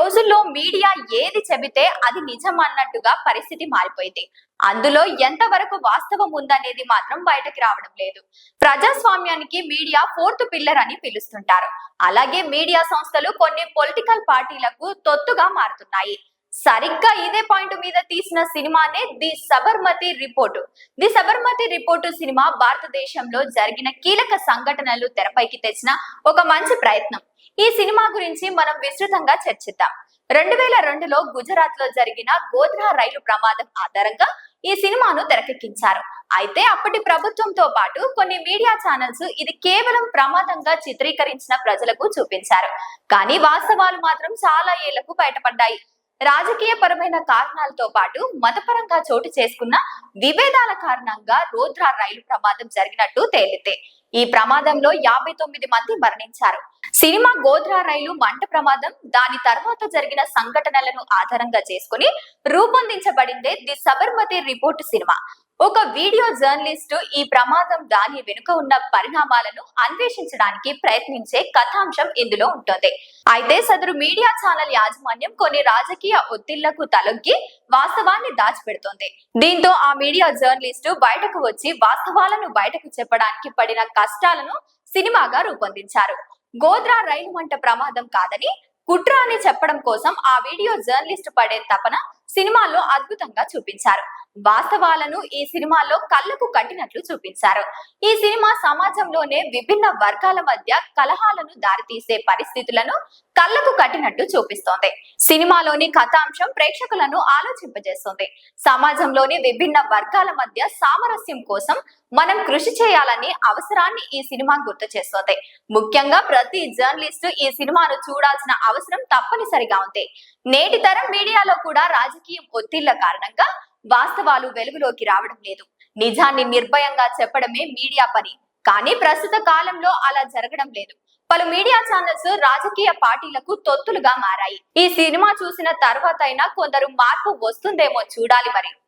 రోజుల్లో మీడియా ఏది చెబితే అది నిజం అన్నట్టుగా పరిస్థితి మారిపోయింది. అందులో ఎంతవరకు వాస్తవం ఉందనేది మాత్రం బయటకు రావడం లేదు. ప్రజాస్వామ్యానికి మీడియా ఫోర్త్ పిల్లర్ అని పిలుస్తుంటారు. అలాగే మీడియా సంస్థలు కొన్ని పొలిటికల్ పార్టీలకు తొత్తుగా మారుతున్నాయి. సరిగ్గా ఇదే పాయింట్ మీద తీసిన సినిమానే the Sabarmati report. The Sabarmati report cinema భారతదేశంలో జరిగిన కీలక సంఘటనలు తెరపైకి తెచ్చిన ఒక మంచి ప్రయత్నం. ఈ సినిమా గురించి మనం విస్తృతంగా చర్చిద్దాం. రెండు వేల రెండులో గుజరాత్లో జరిగిన గోధ్రా రైలు ప్రమాదం ఆధారంగా ఈ సినిమాను తెరకెక్కించారు. అయితే అప్పటి ప్రభుత్వంతో పాటు కొన్ని మీడియా ఛానల్స్ ఇది కేవలం ప్రమాదంగా చిత్రీకరించిన ప్రజలకు చూపించారు. కానీ వాస్తవాలు మాత్రం చాలా ఏళ్ళకు బయటపడ్డాయి. రాజకీయ పరమైన కారణాలతో పాటు మతపరంగా చోటు చేసుకున్న విభేదాల కారణంగా రోద్రా రైలు ప్రమాదం జరిగినట్టు తేలితే ఈ ప్రమాదంలో యాభై తొమ్మిది మంది మరణించారు. సినిమా గోధ్రా రైలు మంట ప్రమాదం దాని తర్వాత జరిగిన సంఘటనలను ఆధారంగా చేసుకుని రూపొందించబడిందే ది సబర్మతి రిపోర్ట్ సినిమా. ఒక వీడియో జర్నలిస్టు ఈ ప్రమాదం దాని వెనుక ఉన్న పరిణామాలను అన్వేషించడానికి ప్రయత్నించే కథాంశం ఇందులో ఉంటుంది. అయితే సదరు మీడియా ఛానల్ యాజమాన్యం కొన్ని రాజకీయ ఒత్తిళ్ళకు తలొగ్గి వాస్తవాన్ని దాచిపెడుతోంది. దీంతో ఆ మీడియా జర్నలిస్టు బయటకు వచ్చి వాస్తవాలను బయటకు చెప్పడానికి పడిన కష్టాలను సినిమాగా రూపొందించారు. గోద్రా రైలు మంట ప్రమాదం కాదని కుట్ర అని చెప్పడం కోసం ఆ వీడియో జర్నలిస్ట్ పడే తపన సినిమాలో అద్భుతంగా చూపించారు. వాస్తవాలను ఈ సినిమాలో కళ్ళకు కట్టినట్లు చూపించారు. ఈ సినిమా సమాజంలోనే విభిన్న వర్గాల మధ్య కలహాలను దారితీసే పరిస్థితులను కళ్ళకు కట్టినట్టు చూపిస్తోంది. సినిమాలోని కథాంశం ప్రేక్షకులను ఆలోచింపజేస్తుంది. సమాజంలోని విభిన్న వర్గాల మధ్య సామరస్యం కోసం మనం కృషి చేయాలని అవసరాన్ని ఈ సినిమా గుర్తు చేస్తోంది. ముఖ్యంగా ప్రతి జర్నలిస్టు ఈ సినిమాను చూడాల్సిన అవసరం తప్పనిసరిగా ఉంది నేటి తరం మీడియాలో కూడా రాజకీయం ఒత్తిళ్ళ కారణంగా వాస్తవాలు వెలుగులోకి రావడం లేదు. నిజాన్ని నిర్భయంగా చెప్పడమే మీడియా పని. కానీ ప్రస్తుత కాలంలో అలా జరగడం లేదు. పలు మీడియా ఛానల్స్ రాజకీయ పార్టీలకు తొత్తులుగా మారాయి. ఈ సినిమా చూసిన తర్వాత అయినా కొందరు మార్పు వస్తుందేమో చూడాలి మరి.